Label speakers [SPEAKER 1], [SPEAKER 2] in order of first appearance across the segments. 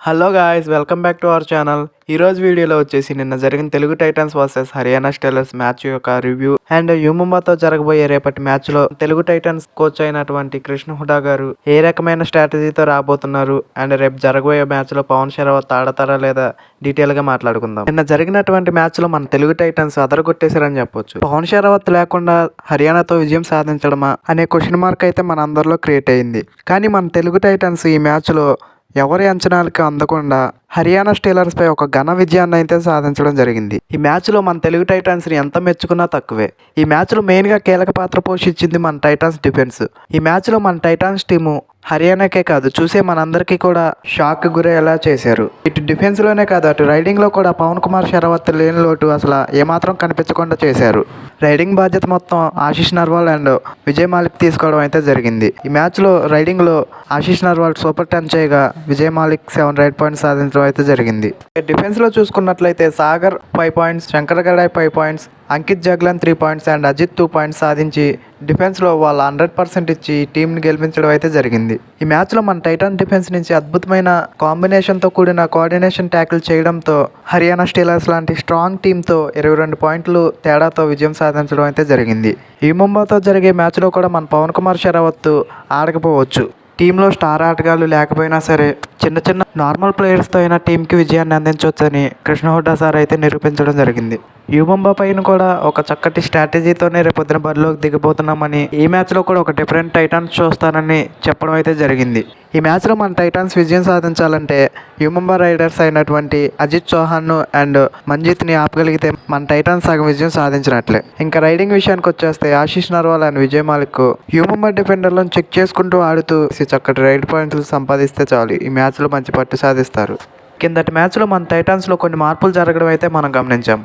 [SPEAKER 1] Hello guys welcome back to our channel. ఈ రోజు వీడియోలో వచ్చేసి నిన్న జరిగిన Telugu Titans versus Haryana Steelers match యొక్క రివ్యూ అండ్ యుముంబాతో జరగబోయే రేపటి మ్యాచ్లో తెలుగు టైటన్స్ కోచ్ అయినటువంటి కృష్ణ హుడా గారు ఏ రకమైన స్ట్రాటజీతో రాబోతున్నారు అండ్ రేపు జరగబోయే మ్యాచ్లో పవన్ శరవత్ ఆడతారా లేదా డీటెయిల్గా మాట్లాడుకుందాం. నిన్న జరిగినటువంటి మ్యాచ్లో మన తెలుగు టైటన్స్ అదరగొట్టేశారని చెప్పొచ్చు. పవన్ శరవత్ లేకుండా హర్యానాతో విజయం సాధించడమా అనే క్వశ్చన్ మార్క్ అయితే మన అందరిలో క్రియేట్ అయింది. కానీ మన తెలుగు టైటన్స్ ఈ మ్యాచ్లో ఎవరి అంచనాలకు అందకుండా హర్యానా స్టీలర్స్పై ఒక ఘన విజయాన్ని అయితే సాధించడం జరిగింది. ఈ మ్యాచ్లో మన తెలుగు టైటాన్స్ని ఎంత మెచ్చుకున్నా తక్కువే. ఈ మ్యాచ్లో మెయిన్గా కీలక పాత్ర పోషించింది మన టైటాన్స్ డిఫెన్స్. ఈ మ్యాచ్లో మన టైటాన్స్ టీము హర్యానాకే కాదు చూసే మనందరికీ కూడా షాక్ గురయ్యేలా చేశారు. ఇటు డిఫెన్స్లోనే కాదు అటు రైడింగ్లో కూడా పవన్ కుమార్ శరవత్ లేని లోటు అసలు ఏమాత్రం కనిపించకుండా చేశారు. రైడింగ్ బాధ్యత మొత్తం ఆశీష్ నర్వాల్ అండ్ విజయ్ మాలిక్ తీసుకోవడం అయితే జరిగింది. ఈ మ్యాచ్లో రైడింగ్లో ఆశీష్ నర్వాల్ సూపర్ టెన్ చేయగా Vijay Malik seven raid points సాధించడం అయితే జరిగింది. డిఫెన్స్లో చూసుకున్నట్లయితే Sagar five points Shankar Gadai five points Ankit Jaglan three points and Ajit two points సాధించి డిఫెన్స్లో వాళ్ళు హండ్రెడ్ పర్సెంట్ ఇచ్చి టీంని గెలిపించడం అయితే జరిగింది. ఈ మ్యాచ్లో మన టైటాన్ డిఫెన్స్ నుంచి అద్భుతమైన కాంబినేషన్తో కూడిన కోఆర్డినేషన్ ట్యాకిల్ చేయడంతో హర్యానా స్టీలర్స్ లాంటి స్ట్రాంగ్ టీంతో ఇరవై రెండు పాయింట్లు తేడాతో విజయం సాధించడం అయితే జరిగింది. ఈ ముంబాతో జరిగే మ్యాచ్లో కూడా మన పవన్ కుమార్ షరావత్ ఆడకపోవచ్చు. టీంలో స్టార్ ఆటగాళ్ళు లేకపోయినా సరే చిన్న చిన్న నార్మల్ ప్లేయర్స్తో అయినా టీంకి విజయాన్ని అందించవచ్చని కృష్ణ హుడ్డా సార్ అయితే నిరూపించడం జరిగింది. యుమంబా పైన కూడా ఒక చక్కటి స్ట్రాటజీతోనే రేపొద్దున బరిలోకి దిగిపోతున్నామని ఈ మ్యాచ్లో కూడా ఒక డిఫరెంట్ టైటాన్స్ చూస్తానని చెప్పడం అయితే జరిగింది. ఈ మ్యాచ్లో మన టైటాన్స్ విజయం సాధించాలంటే యుమంబా రైడర్స్ అయినటువంటి అజిత్ చౌహాన్ను అండ్ మంజిత్ని ఆపగలిగితే మన టైటాన్స్ సగం విజయం సాధించినట్లే. ఇంకా రైడింగ్ విషయానికి వచ్చేస్తే ఆశీష్ నర్వాల్ అండ్ విజయ్ మాలిక్ హ్యూమంబా డిఫెండర్లను చెక్ చేసుకుంటూ ఆడుతూ చక్కటి రైడ్ పాయింట్లు సంపాదిస్తే చాలు. ఈ మ్యాచ్ మ్యాచ్లో మంచి పట్టు సాధిస్తారు. కిందటి మ్యాచ్లో మన టైటాన్స్లో కొన్ని మార్పులు జరగడం అయితే మనం గమనించాం.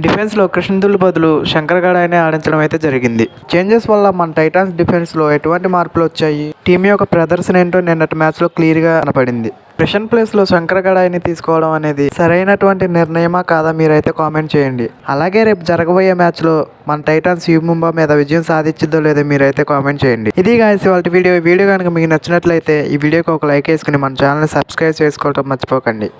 [SPEAKER 1] డిఫెన్స్లో కృష్ణదుల్ బదులు శంకర్ గడాయనే ఆడించడం అయితే జరిగింది. చేంజెస్ వల్ల మన టైటాన్స్ డిఫెన్స్లో ఎటువంటి మార్పులు వచ్చాయి? టీం యొక్క ప్రదర్శన ఏంటో నిన్నటి మ్యాచ్లో క్లియర్గా కనపడింది. క్రిషన్ ప్లేస్లో శంకర్ గడాయిని తీసుకోవడం అనేది సరైనటువంటి నిర్ణయమా కాదా మీరైతే కామెంట్ చేయండి. అలాగే రేపు జరగబోయే మ్యాచ్లో మన టైటాన్స్ యూ ముంబా మీద విజయం సాధించిందో లేదో మీరైతే కామెంట్ చేయండి. ఇది కాసి వాళ్ళ వీడియో. వీడియో కనుక మీకు నచ్చినట్లయితే ఈ వీడియోకి ఒక లైక్ వేసుకుని మన ఛానల్ని సబ్స్క్రైబ్ చేసుకోవడం మర్చిపోకండి.